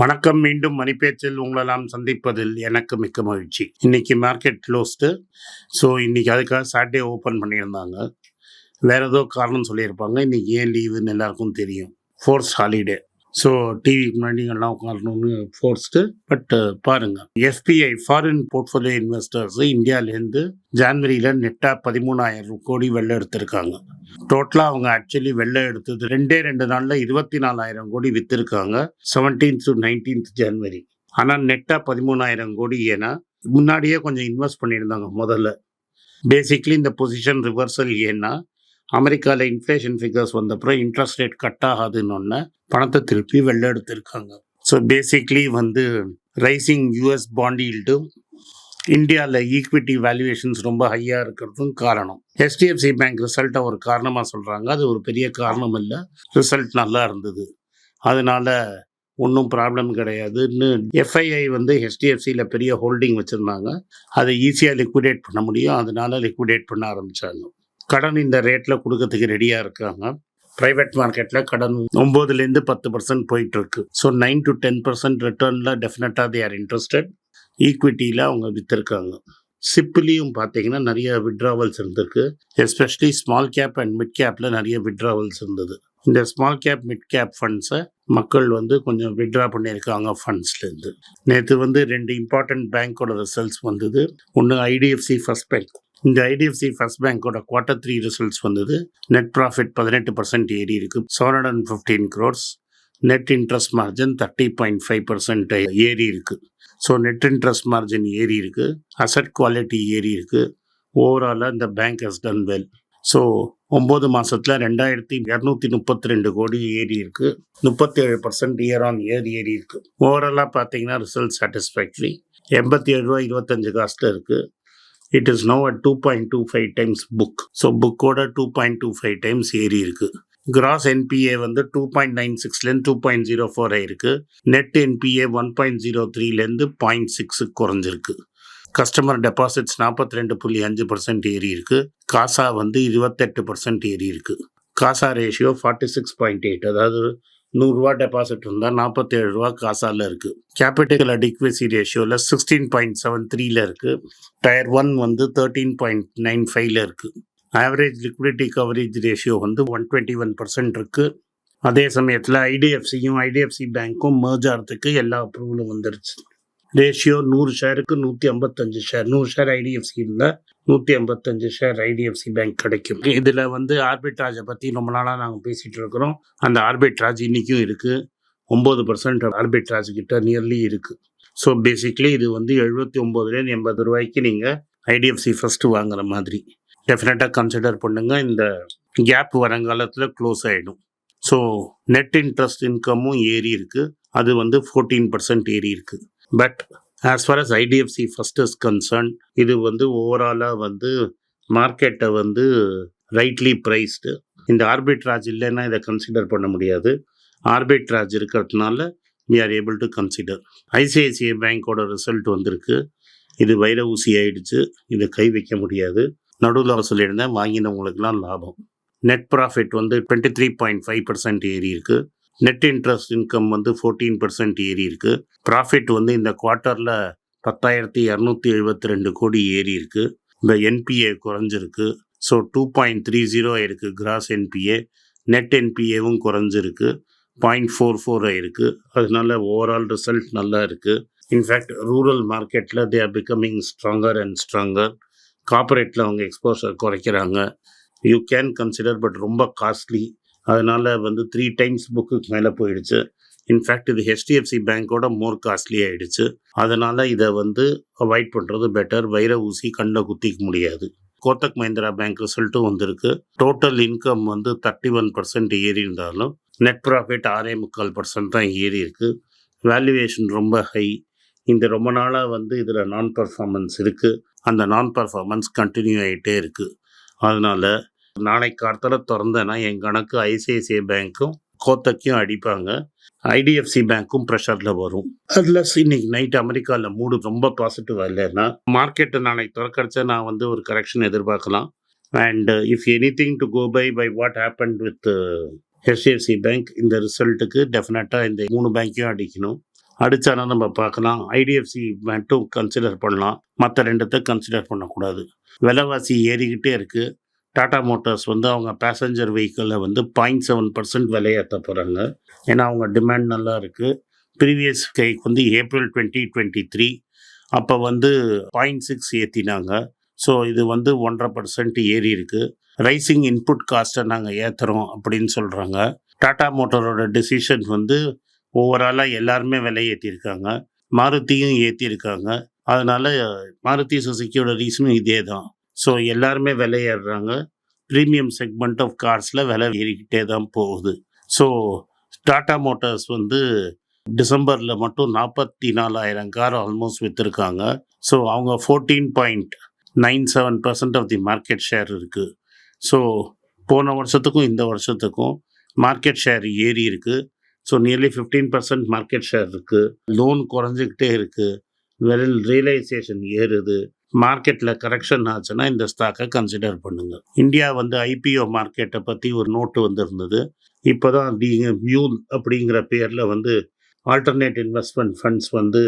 வணக்கம். மீண்டும் மணிப்பேச்சில் உங்களெல்லாம் சந்திப்பதில் எனக்கு மிக்க மகிழ்ச்சி. இன்னைக்கு மார்க்கெட் க்ளோஸ்டு ஸோ இன்னைக்கு அதுக்காக சாட்டர்டே ஓப்பன் பண்ணியிருந்தாங்க. வேற ஏதோ காரணம் சொல்லியிருப்பாங்க. இன்னைக்கு ஏன் லீவுன்னு எல்லாருக்கும் தெரியும். ஃபோர்ஸ் ஹாலிடே ஸோ டிவிக்கு முன்னாடி எல்லாம் உட்காரணும்னு ஃபோர்ஸ்டு பட் பாருங்கள் எஃபிஐ ஃபாரின் போர்ட்ஃபோலியோ இன்வெஸ்டர்ஸ் இந்தியாவிலேருந்து ஜான்வரியில் நெட்டாக பதிமூணாயிரம் கோடி வெள்ளை எடுத்திருக்காங்க. டோட்டலாக அவங்க ஆக்சுவலி வெள்ளை எடுத்தது ரெண்டே ரெண்டு நாளில் இருபத்தி நாலாயிரம் கோடி விற்றுருக்காங்க செவன்டீன்த் டு நைன்டீன்த் ஜனவரி ஆனால் நெட்டாக பதிமூணாயிரம் கோடி ஏன்னா முன்னாடியே கொஞ்சம் இன்வெஸ்ட் பண்ணியிருந்தாங்க முதல்ல. பேசிக்லி இந்த பொசிஷன் ரிவர்சல் ஏன்னா அமெரிக்காவில் இன்ஃப்ளேஷன் ஃபிகர்ஸ் வந்தப்புறம் இன்ட்ரெஸ்ட் ரேட் கட் ஆகாதுன்னு ஒன்று பணத்தை திருப்பி வெள்ளை எடுத்திருக்காங்க. ஸோ பேசிக்லி வந்து ரைசிங் யூஎஸ் பாண்ட் ஈல்டும் இந்தியாவில் ஈக்விட்டி வேல்யூவேஷன்ஸ் ரொம்ப ஹையாக இருக்கிறதும் காரணம். ஹெச்டிஎஃப்சி பேங்க் ரிசல்ட்டை ஒரு காரணமாக சொல்கிறாங்க அது ஒரு பெரிய காரணம் இல்லை. ரிசல்ட் நல்லா இருந்தது. அதனால் ஒன்றும் ப்ராப்ளம் கிடையாதுன்னு எஃப்ஐஐ வந்து ஹெச்டிஎஃப்சியில் பெரிய ஹோல்டிங் வச்சுருந்தாங்க. அதை ஈஸியாக லிக்விடேட் பண்ண முடியும். அதனால லிக்விடேட் பண்ண ஆரம்பித்தாங்க கடன் இந்த ரேட்டில் கொடுக்கறதுக்கு ரெடியாக இருக்காங்க. ப்ரைவேட் மார்க்கெட்டில் கடன் ஒம்போதுலேருந்து பத்து பர்சன்ட் போயிட்டுருக்கு. So nine to ten percent ரிட்டர்னில் டெஃபினட்டாக தே ஆர் இன்ட்ரெஸ்டட் ஈக்விட்டியில் அவங்க விற்றுருக்காங்க சிப்பிலையும் பார்த்தீங்கன்னா நிறைய விட்ராவல்ஸ் இருந்திருக்கு. Especially small cap and mid கேப்பில் நிறைய விட்ராவல்ஸ் இருந்தது. இந்த ஸ்மால் கேப் மிட் கேப் ஃபண்ட்ஸை மக்கள் வந்து கொஞ்சம் விட்ரா பண்ணியிருக்காங்க ஃபண்ட்ஸ்லேருந்து நேற்று வந்து ரெண்டு இம்பார்ட்டண்ட் பேங்க்கோட ரிசல்ட்ஸ் வந்தது. ஒன்று ஐடிஎஃப்சி ஃபர்ஸ்ட் பேங்க் இந்த ஐடிஎஃப்சி ஃபர்ஸ்ட் பேங்க்கோட குவார்ட்டர் த்ரீ ரிசல்ட்ஸ் வந்தது. நெட் ப்ராஃபிட் பதினெட்டு பர்சன்ட் ஏறி இருக்கு. Seven hundred and fifteen crores net interest margin thirty point five percent ஏறி இருக்கு. ஸோ நெட் இன்ட்ரெஸ்ட் மார்ஜின் ஏறி இருக்கு. அசட் குவாலிட்டி ஏறி இருக்கு. ஓவராலாக இந்த bank has done well so ஒம்பது மாதத்தில் ரெண்டாயிரத்தி இரநூத்தி முப்பத்தி ரெண்டு கோடி ஏறி இருக்கு. முப்பத்தேழு பர்சன்ட் இயர் ஆன் இயர் ஏறி இருக்கு. ஓவராலாக பார்த்தீங்கன்னா ரிசல்ட் சாட்டிஸ்ஃபேக்ட்ரி எண்பத்தி ஏழு ரூபா இருபத்தஞ்சு காசில் இருக்குது it is no at two point two five times book so புக்கோட two point two five times ஏறி இருக்கு. கிராஸ் என்பிஏ வந்து டூ பாயிண்ட் நைன் சிக்ஸ்லேருந்து டூ பாயிண்ட் ஜீரோ ஃபோர் ஆயிருக்கு. Net NPA one point zero த்ரீலேருந்து point சிக்ஸுக்கு குறைஞ்சிருக்கு. Customer deposits நாற்பத்தி ரெண்டு புள்ளி அஞ்சு பர்சன்ட் ஏறி இருக்கு. காசா வந்து இருபத்தெட்டு பர்சன்ட் ஏறி இருக்கு. CASA ratio forty six point eight அதாவது நூறுரூவா டெபாசிட் இருந்தால் நாற்பத்தேழு ரூபா காசால இருக்குது கேபிட்டல் அடிக்வசி ரேஷியோவில் சிக்ஸ்டீன் பாயிண்ட் செவன் த்ரீல இருக்குது டயர் ஒன் வந்து தேர்ட்டீன் பாயிண்ட் நைன் ஃபைவ்ல இருக்குது ஆவரேஜ் லிக்விடிட்டி கவரேஜ் ரேஷியோ வந்து ஒன் டுவெண்ட்டி ஒன் பர்சன்ட் இருக்குது அதே சமயத்தில் ஐடிஎஃப்சியும் ஐடிஎஃப்சி பேங்க்கும் மேர்ஜ் ஆகிறதுக்கு எல்லா அப்ரூவலும் வந்துருச்சு. ரேஷியோ நூறு ஷேருக்கு நூற்றி ஐம்பத்தஞ்சு ஷேர் நூறு ஷேர் ஐடிஎஃப்சி இருந்தால் நூற்றி ஐம்பத்தஞ்சு ஷேர் ஐடிஎஃப்சி பேங்க் கிடைக்கும். இதில் வந்து ஆர்பிட்ராஜை பற்றி ரொம்ப நாளாக நாங்கள் பேசிகிட்டு இருக்கிறோம். அந்த ஆர்பிட்ராஜ் இன்றைக்கும் இருக்குது ஒம்பது பர்சன்ட் ஆர்பிட்ராஜ் கிட்ட நியர்லி இருக்குது ஸோ பேசிக்லி இது வந்து எழுபத்தி ஒம்போதுலேருந்து எண்பது ரூபாய்க்கு நீங்கள் ஐடிஎஃப்சி ஃபஸ்ட்டு வாங்குற மாதிரி. டெஃபினட்டாக கன்சிடர் பண்ணுங்கள் இந்த கேப் வருங்காலத்தில் க்ளோஸ் ஆகிடும் ஸோ நெட் இன்ட்ரெஸ்ட் இன்கமும் ஏறி இருக்குது அது வந்து ஃபோர்டீன் பர்சன்ட் ஏறி இருக்குது but as far as IDFC first is concern இது வந்து ஓவராலாக வந்து மார்க்கெட்டை வந்து ரைட்லி ப்ரைஸ்டு இந்த ஆர்பிட்ராஜ் இல்லைன்னா இதை கன்சிடர் பண்ண முடியாது. ஆர்பிட்ராஜ் இருக்கிறதுனால we are able to consider ICICI பேங்க்கோட result வந்திருக்கு. இது வைர ஊசி ஆயிடுச்சு. இதை கை வைக்க முடியாது. நடுவில் சொல்லியிருந்தேன் வாங்கினவங்களுக்குலாம் லாபம். நெட் ப்ராஃபிட் வந்து twenty three point five percent ஏறி இருக்குது நெட் இன்ட்ரெஸ்ட் இன்கம் வந்து ஃபோர்டீன் பர்சன்ட் ஏறி இருக்கு. ப்ராஃபிட் வந்து இந்த குவார்ட்டரில் பத்தாயிரத்தி இரநூத்தி எழுபத்தி ரெண்டு கோடி ஏறி இருக்கு. இந்த என்பிஏ குறைஞ்சிருக்கு. So two point three zero ஆயிருக்கு கிராஸ் என்பிஏ நெட் என்பிஏவும் குறைஞ்சிருக்கு. பாயிண்ட் ஃபோர் ஃபோர் ஆயிருக்கு அதனால ஓவரால் ரிசல்ட் நல்லா இருக்கு. இன்ஃபேக்ட் ரூரல் மார்க்கெட்டில் they are becoming stronger and stronger கார்பரேட்டில் அவங்க எக்ஸ்போசர் குறைக்கிறாங்க. யூ கேன் கன்சிடர் பட் ரொம்ப காஸ்ட்லி அதனால் வந்து த்ரீ டைம்ஸ் புக்குக்கு மேலே போயிடுச்சு. இன்ஃபேக்ட் இது ஹெச்டிஎஃப்சி பேங்க்கோட மோர் காஸ்ட்லி ஆகிடுச்சு அதனால் இதை வந்து அவாய்ட் பண்ணுறது பெட்டர் வைர ஊசி கண்ணை குத்திக்க முடியாது. கோத்தக் மஹிந்திரா பேங்க் ரிசல்ட்டும் வந்திருக்கு. டோட்டல் இன்கம் வந்து தேர்ட்டி ஒன் பர்சன்ட் ஏறி இருந்தாலும் நெட் ப்ராஃபிட் ஆறே முக்கால் பர்சன்ட் தான் ஏறி இருக்குது வேல்யூவேஷன் ரொம்ப ஹை இந்த ரொம்ப நாளாக வந்து இதில் நான் பர்ஃபார்மன்ஸ் இருக்குது அந்த நான் பர்ஃபார்மன்ஸ் கண்டினியூ ஆகிட்டே இருக்குது அதனால் நாளைக்கு காலத்தில் திறந்தேன்னா என் கணக்கு ஐசிஐசிஐ பேங்க்கும் கோத்தக்கையும் அடிப்பாங்க. ஐடிஎஃப்சி பேங்க்கும் ப்ரெஷரில் வரும். அதில் இன்னைக்கு நைட் அமெரிக்காவில் மூடு ரொம்ப பாசிட்டிவாக இல்லைன்னா மார்க்கெட்டை நாளைக்கு திறக்கடிச்சா நான் வந்து ஒரு கரெக்ஷன் எதிர்பார்க்கலாம். And if anything to go by by what happen with HDFC bank இந்த ரிசல்ட்டுக்கு டெஃபினட்டாக இந்த மூணு பேங்க்கையும் அடிக்கணும். அடித்தானா நம்ம பார்க்கலாம். ஐடிஎஃப்சி மட்டும் கன்சிடர் பண்ணலாம். மற்ற ரெண்டுத்தை கன்சிடர் பண்ணக்கூடாது. விலைவாசி ஏறிக்கிட்டே இருக்குது டாடா மோட்டார்ஸ் வந்து அவங்க பேசஞ்சர் வெஹிக்கிளில் வந்து பாயிண்ட் செவன் பர்சன்ட் விலையேற்ற போகிறாங்க ஏன்னா அவங்க டிமாண்ட் நல்லா இருக்குது ப்ரீவியஸ் கைக்கு வந்து ஏப்ரல் டுவெண்ட்டி டுவெண்ட்டி த்ரீ அப்போ வந்து பாயிண்ட் சிக்ஸ் ஏற்றினாங்க ஸோ இது வந்து ஒன்றரை பர்சன்ட் ஏறி இருக்குது ரைசிங் இன்புட் காஸ்ட்டை நாங்கள் ஏற்றுறோம் அப்படின்னு சொல்கிறாங்க டாடா மோட்டாரோட டெசிஷன் வந்து ஓவராலாக எல்லாருமே விலை ஏற்றிருக்காங்க மாருதியும் ஏற்றிருக்காங்க அதனால் மாருதி சுசுக்கியோட ரீசனும் இதே தான் ஸோ எல்லாருமே விலையேறுறாங்க ப்ரீமியம் செக்மெண்ட் ஆஃப் கார்ஸில் விலை ஏறிக்கிட்டே தான் போகுது. ஸோ டாடா மோட்டார்ஸ் வந்து டிசம்பரில் மட்டும் நாற்பத்தி நாலாயிரம் கார் ஆல்மோஸ்ட் விற்றுருக்காங்க ஸோ அவங்க fourteen point nine seven percent of the market share இருக்குது ஸோ போன வருஷத்துக்கும் இந்த வருஷத்துக்கும் மார்க்கெட் ஷேர் ஏறி இருக்குது so nearly fifteen percent market share இருக்குது லோன் குறைஞ்சிக்கிட்டே இருக்குது வெரில் ரியலைசேஷன் ஏறுது. மார்க்கெட்டில் கரெக்ஷன் ஆச்சுன்னா இந்த ஸ்டாக்கை கன்சிடர் பண்ணுங்க. இந்தியா வந்து ஐபிஓ மார்க்கெட்டை பற்றி ஒரு நோட்டு வந்திருந்தது. இப்போ தான் மியூல் அப்படிங்கிற பேரில் வந்து ஆல்டர்னேட் இன்வெஸ்ட்மெண்ட் ஃபண்ட்ஸ் வந்து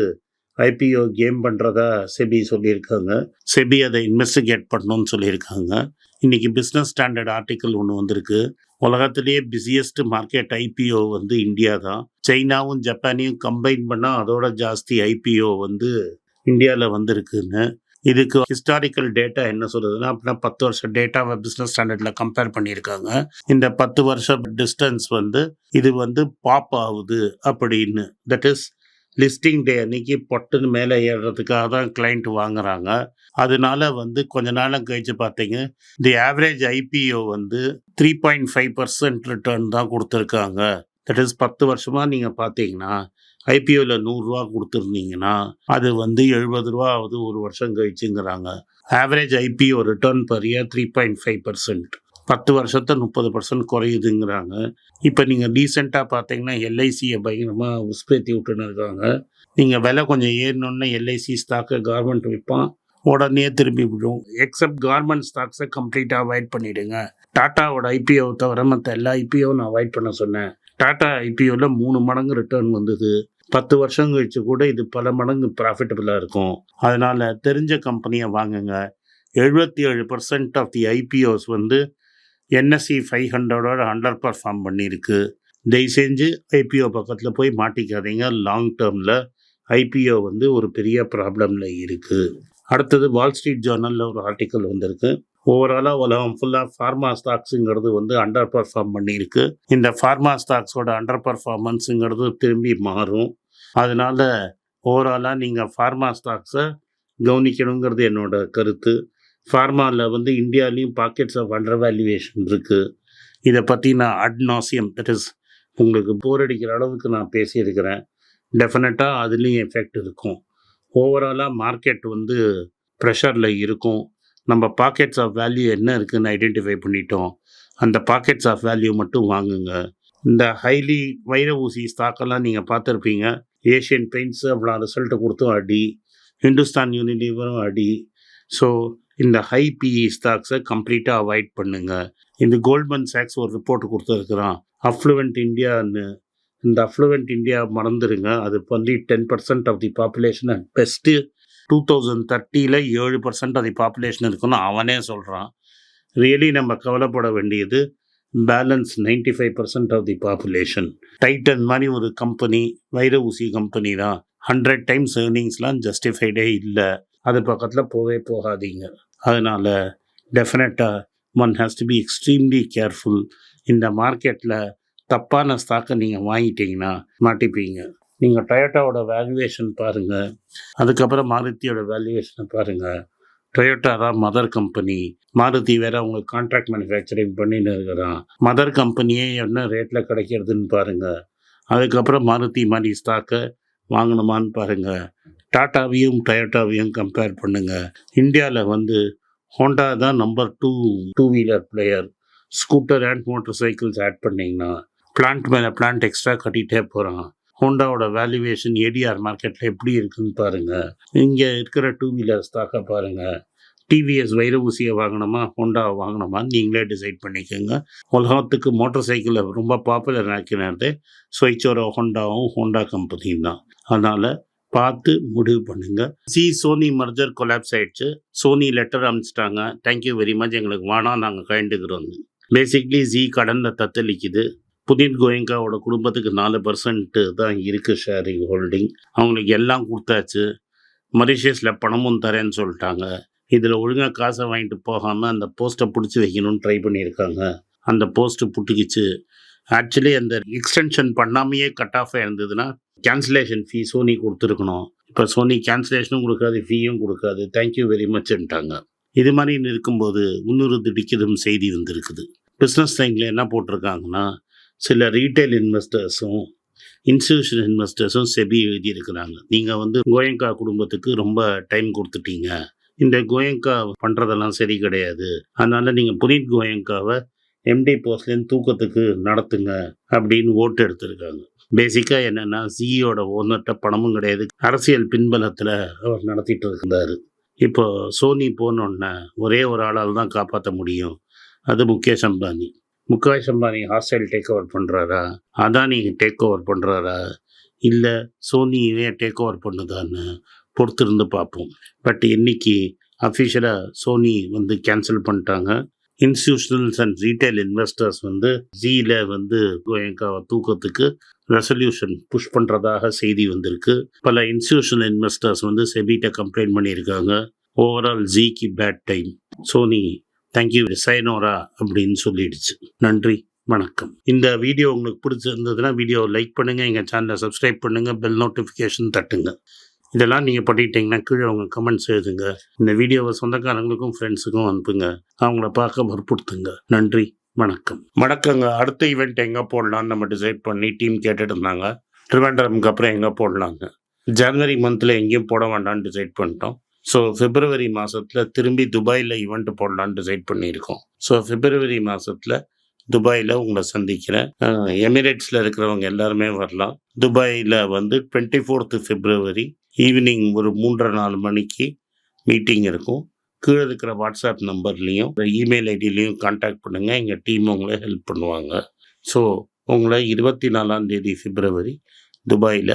ஐபிஓ கேம் பண்ணுறதா செபி சொல்லியிருக்காங்க. செபி அதை இன்வெஸ்டிகேட் பண்ணணும்னு சொல்லியிருக்காங்க. இன்னைக்கு பிஸ்னஸ் ஸ்டாண்டர்ட் ஆர்டிக்கல் ஒன்று வந்திருக்கு. உலகத்திலேயே பிஸியஸ்ட் மார்க்கெட் ஐபிஓ வந்து இந்தியா தான் சைனாவும் ஜப்பானையும் கம்பைன் பண்ணால் அதோட ஜாஸ்தி ஐபிஓ வந்து இந்தியாவில் வந்திருக்குன்னு. இதுக்கு ஹிஸ்டாரிக்கல் டேட்டா என்ன சொல்லுதுன்னா அப்படின்னா பத்து வருஷம் டேட்டாவை பிஸ்னஸ் ஸ்டாண்டர்டில் கம்பேர் பண்ணியிருக்காங்க. இந்த பத்து வருஷம் டிஸ்டன்ஸ் வந்து இது வந்து பாப் ஆகுது அப்படின்னு. தட் இஸ் லிஸ்டிங் டே அன்னைக்கு பொட்டுன்னு மேலே ஏறுறதுக்காக தான் கிளைண்ட் வாங்குறாங்க. அதனால வந்து கொஞ்ச நாளம் கழிச்சு பார்த்தீங்க தி ஆவரேஜ் ஐபிஓ வந்து three point five percent return தான் கொடுத்துருக்காங்க. தட் இஸ் பத்து வருஷமாக நீங்கள் பார்த்தீங்கன்னா ஐபிஓவில் நூறுரூவா கொடுத்துருந்தீங்கன்னா அது வந்து எழுபது ரூபா ஆகுது ஒரு வருஷம் கழிச்சுங்கிறாங்க. Average IPO return per year three point five percent பத்து வருஷத்தை முப்பது பர்சன்ட் குறையுதுங்கிறாங்க. இப்போ நீங்கள் ரீசெண்டாக பார்த்தீங்கன்னா எல்ஐசியை பயங்கரமாக உஸ்பேத்தி விட்டுன்னு இருக்காங்க. நீங்கள் விலை கொஞ்சம் ஏறினோன்னே எல்ஐசி ஸ்டாக்கை கவர்மெண்ட் விற்பான். உடனே திரும்பி விடும். எக்ஸப்ட் கார்மெண்ட் ஸ்டாக்ஸை கம்ப்ளீட்டாக அவாய்ட் பண்ணிவிடுங்க டாட்டாவோட ஐபிஓ தவிர மற்ற எல்லா ஐபிஓவும் நான் அவாய்ட் பண்ண சொன்னேன். டாட்டா ஐபிஓவில் மூணு மடங்கு ரிட்டர்ன் வந்தது. பத்து வருஷம் கழிச்சு கூட இது பல மடங்கு ப்ராஃபிட்டபுளாக இருக்கும். அதனால் தெரிஞ்ச கம்பெனியை வாங்குங்க. எழுபத்தி ஏழு பர்சன்ட் ஆஃப் தி ஐபிஓஸ் வந்து என்எஸ்சி ஃபைவ் ஹண்ட்ரடோட அண்டர் பர்ஃபார்ம் பண்ணியிருக்கு. தயவு செஞ்சு ஐபிஓ பக்கத்தில் போய் மாட்டிக்காதீங்க. லாங் டேர்மில் ஐபிஓ வந்து ஒரு பெரிய ப்ராப்ளமில் இருக்குது அடுத்தது வால் ஸ்ட்ரீட் ஜேர்னலில் ஒரு ஆர்டிக்கல் வந்திருக்கு. ஓவராலாக உலகம் ஃபுல்லாக ஃபார்மா ஸ்டாக்ஸுங்கிறது வந்து அண்டர் பர்ஃபார்ம் பண்ணியிருக்கு. இந்த ஃபார்மா ஸ்டாக்ஸோட அண்டர் பர்ஃபார்மன்ஸுங்கிறது திரும்பி மாறும். அதனால் ஓவராலாக நீங்கள் ஃபார்மா ஸ்டாக்ஸை கவனிக்கணுங்கிறது என்னோட கருத்து. ஃபார்மாவில் வந்து இந்தியாவிலையும் பாக்கெட்ஸ் ஆஃப் அண்டர் வேல்யூவேஷன் இருக்குது இதை பற்றி நான் அட்நாசியம் தட் இஸ் உங்களுக்கு போர் அடிக்கிற அளவுக்கு நான் பேசியிருக்கிறேன். டெஃபினட்டாக அதுலேயும் எஃபெக்ட் இருக்கும். ஓவராலாக மார்க்கெட் வந்து ப்ரெஷரில் இருக்கும். நம்ம பாக்கெட்ஸ் ஆஃப் வேல்யூ என்ன இருக்குதுன்னு ஐடென்டிஃபை பண்ணிட்டோம். அந்த பாக்கெட்ஸ் ஆஃப் வேல்யூ மட்டும் வாங்குங்க. இந்த ஹைலி வைர ஊசி ஸ்டாக்கெல்லாம் நீங்கள் பார்த்துருப்பீங்க. ஏஷியன் பெயிண்ட்ஸு அவ்வளோ ரிசல்ட்டை கொடுத்தும் அடி. ஹிந்துஸ்தான் யூனிலீவரும் அடி. ஸோ இந்த ஹை பிஇ ஸ்டாக்ஸை கம்ப்ளீட்டாக அவாய்ட் பண்ணுங்கள் இந்த கோல்ட்மன் சாக்ஸ் ஒரு ரிப்போர்ட் கொடுத்துருக்குறான். அஃப்ளுவெண்ட் இந்தியான்னு இந்த அஃப்ளுவெண்ட் இந்தியா மறந்துடுங்க அது பண்ணி ten percent of the population and best two thousand தேர்ட்டியில் ஏழு பர்சன்ட் ஆஃப் தி பாப்புலேஷன் இருக்குன்னு அவனே சொல்கிறான் ரியலி நம்ம கவலைப்பட வேண்டியது balance ninety five percent of the population Titan மாதிரி ஒரு கம்பெனி வைர ஊசி கம்பெனி தான். ஹண்ட்ரட் டைம்ஸ் ஏர்னிங்ஸ்லாம் ஜஸ்டிஃபைடே இல்லை. அது பக்கத்தில் போவே போகாதீங்க. அதனால் டெஃபினட்டாக one has to be extremely careful இந்த மார்க்கெட்டில் தப்பான ஸ்டாக்கை நீங்கள் வாங்கிட்டீங்கன்னா மாட்டிப்பீங்க. நீங்கள் டொயோட்டாவோட வேல்யூவேஷன் பாருங்கள் அதுக்கப்புறம் மாருதியோட வேல்யூவேஷனை பாருங்கள் டொயோட்டா தான் மதர் கம்பெனி மாருதி வேற அவங்க கான்ட்ராக்ட் மேனுஃபேக்சரிங் பண்ணின்னு இருக்கிறான். மதர் கம்பெனியே என்ன ரேட்டில் கிடைக்கிறதுன்னு பாருங்கள் அதுக்கப்புறம் மாருதி மாதிரி ஸ்டாக்கை வாங்கணுமான்னு பாருங்கள் டாட்டாவையும் டொயோட்டாவையும் கம்பேர் பண்ணுங்கள் இந்தியாவில் வந்து ஹோண்டா தான் number two two wheeler player scooter and motorcycles add பண்ணிங்கன்னா பிளான்ட் மேலே பிளான்ட் எக்ஸ்ட்ரா கட்டிகிட்டே போகிறான் ஹோண்டாவோட வேல்யூவேஷன் ஏடிஆர் மார்க்கெட்டில் எப்படி இருக்குன்னு பாருங்கள் இங்கே இருக்கிற டூ வீலர் ஸ்டாக்கை பாருங்கள் டிவிஎஸ் வைர ஊசியை வாங்கணுமா ஹோண்டா வாங்கணுமா நீங்களே டிசைட் பண்ணிக்கோங்க. உலகத்துக்கு மோட்டர் சைக்கிளை ரொம்ப பாப்புலர் ஆக்கினது ஸ்வைச்சோரோ ஹோண்டாவும் ஹோண்டா கம்பெனியும் தான். அதனால் பார்த்து முடிவு பண்ணுங்க. சி சோனி மர்ஜர் கொலாப்ஸ் ஆயிடுச்சு. சோனி லெட்டர் அனுப்பிச்சிட்டாங்க. தேங்க்யூ வெரி மச் எங்களுக்கு வேணாம் நாங்கள் கண்டுக்கிறோம் பேசிக்லி ஜி கடனில் தத்தளிக்குது புதின் கோயங்காவோட குடும்பத்துக்கு நாலு பர்சன்ட்டு தான் இருக்குது ஷேரிங் ஹோல்டிங் அவங்களுக்கு எல்லாம் கொடுத்தாச்சு. மரிஷியஸில் பணமும் தரேன்னு சொல்லிட்டாங்க. இதில் ஒழுங்காக காசை வாங்கிட்டு போகாமல் அந்த போஸ்ட்டை பிடிச்சி வைக்கணும்னு ட்ரை பண்ணியிருக்காங்க. அந்த போஸ்ட்டு புட்டுக்கிச்சு. ஆக்சுவலி அந்த எக்ஸ்டென்ஷன் பண்ணாமையே கட் ஆஃப் இருந்ததுன்னா கேன்சலேஷன் ஃபீ சோனி கொடுத்துருக்கணும். இப்போ சோனி கேன்சலேஷனும் கொடுக்காது ஃபீயும் கொடுக்காது. தேங்க்யூ வெரி மச்ன்ட்டாங்க இது மாதிரி இருக்கும்போது இன்னொரு திடுக்கிடும் செய்தி வந்திருக்குது. பிஸ்னஸ் டைமில் என்ன போட்டிருக்காங்கன்னா சில ரீட்டைல் இன்வெஸ்டர்ஸும் இன்ஸ்டியூஷன் இன்வெஸ்டர்ஸும் செபி எழுதியிருக்கிறாங்க. நீங்கள் வந்து கோயங்கா குடும்பத்துக்கு ரொம்ப டைம் கொடுத்துட்டீங்க. இந்த கோயங்கா பண்ணுறதெல்லாம் சரி கிடையாது. அதனால் நீங்கள் புனித் கோயங்காவை எம்டி போஸ்ட்லேருந்து தூக்கத்துக்கு நடத்துங்க அப்படின்னு ஓட்டு எடுத்திருக்காங்க. பேசிக்காக என்னென்னா சிஇயோட ஓனர்கிட்ட பணமும் கிடையாது. அரசியல் பின்பலத்தில் அவர் நடத்திட்டு இருந்தார். இப்போ சோனி போனோடனே ஒரே ஒரு ஆளால் தான் காப்பாற்ற முடியும். அது Mukesh Ambani. Mukesh Ambani hostile take over பண்ணுறாரா Adani take over பண்ணுறாரா இல்லை சோனியே டேக் ஓவர் பண்ணுதான்னு பொறுத்திருந்து பார்ப்போம். பட் இன்னைக்கு அஃபிஷியலாக சோனி வந்து கேன்சல் பண்ணிட்டாங்க. இன்ஸ்டியூஷனல்ஸ் அண்ட் ரீட்டைல் இன்வெஸ்டர்ஸ் வந்து ஜியில் வந்து கோயங்காவை தூக்கத்துக்கு ரெசல்யூஷன் புஷ் பண்ணுறதாக செய்தி வந்திருக்கு. பல இன்ஸ்டியூஷனல் இன்வெஸ்டர்ஸ் வந்து செபிட்ட கம்ப்ளைண்ட் பண்ணியிருக்காங்க. ஓவரால் ஜிக்கு bad time Sony thank you sayonara அப்படின்னு சொல்லிடுச்சு. நன்றி வணக்கம். இந்த வீடியோ உங்களுக்கு பிடிச்சிருந்ததுன்னா வீடியோ லைக் பண்ணுங்கள் எங்கள் சேனலை சப்ஸ்கிரைப் பண்ணுங்கள் பெல் நோட்டிஃபிகேஷன் தட்டுங்க. இதெல்லாம் நீங்கள் பண்ணிட்டீங்கன்னா கீழே உங்கள் கமெண்ட்ஸ் எழுதுங்க. இந்த வீடியோவை சொந்தக்காரங்களுக்கும் ஃப்ரெண்ட்ஸுக்கும் அனுப்புங்க. அவங்கள பார்க்க வற்புறுத்துங்க. நன்றி வணக்கம். வணக்கங்க. அடுத்த ஈவெண்ட் எங்கே போடலான்னு நம்ம டிசைட் பண்ணி டீம் கேட்டுட்டு இருந்தாங்க. ட்ரிவாண்டரம்க்கு அப்புறம் எங்கே போடலாங்க ஜனவரி மந்தில் எங்கேயும் போட வேண்டாம்னு டிசைட் பண்ணிட்டோம். ஸோ பிப்ரவரி மாதத்தில் திரும்பி துபாயில் ஈவெண்ட் போடலான்னு டிசைட் பண்ணியிருக்கோம். ஸோ பிப்ரவரி மாதத்தில் துபாயில் உங்களை சந்திக்கிறேன். எமிரேட்ஸில் இருக்கிறவங்க எல்லாருமே வரலாம். துபாயில் வந்து டுவெண்ட்டி ஃபோர்த்து பிப்ரவரி ஈவினிங் ஒரு மூன்றரை நாலு மணிக்கு மீட்டிங் இருக்கும். கீழே இருக்கிற வாட்ஸ்அப் நம்பர்லேயும் இமெயில் ஐடியிலையும் காண்டாக்ட் பண்ணுங்கள் எங்கள் டீம் உங்களை ஹெல்ப் பண்ணுவாங்க. ஸோ உங்களை இருபத்தி நாலாம் தேதி பிப்ரவரி துபாயில்